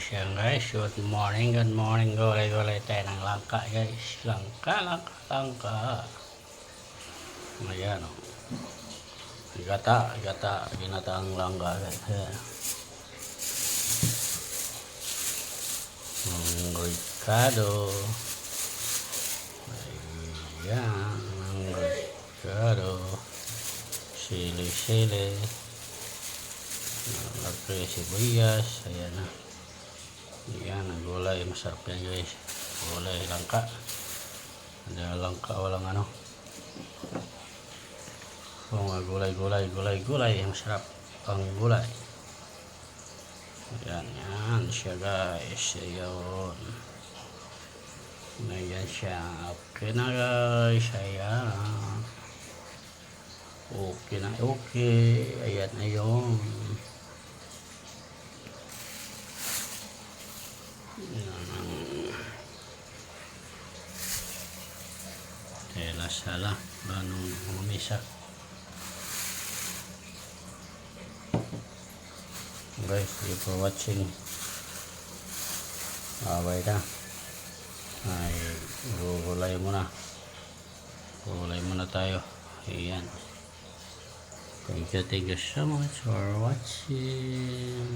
siya guys. Good morning, good morning. Gulay-gulay tayo ng langka guys. Langka, langka, langka. Ayan o. Gata, gata. Ginata ang langka guys. Ayan. Ang ricado. Ayan. Ang ricado. Sili-sili. Lagay sibuyas. Ayan na. Ayan, ang gulay. Masarap yan guys. Gulay, langka. Hindi na langka, walang ano. Oo nga, gulay, gulay, gulay, gulay. Masarap ang gulay. Ayan, yan siya guys. Ayun. Ayan siya. Okay na guys. Ayan. Okay na, okay. Ayan, ayun. Tela sala. Ganong umisa. Guys, thank you for watching. Abay na. Ay, gugulay muna. Gugulay muna tayo. Ayan. Thank you, thank you so much for watching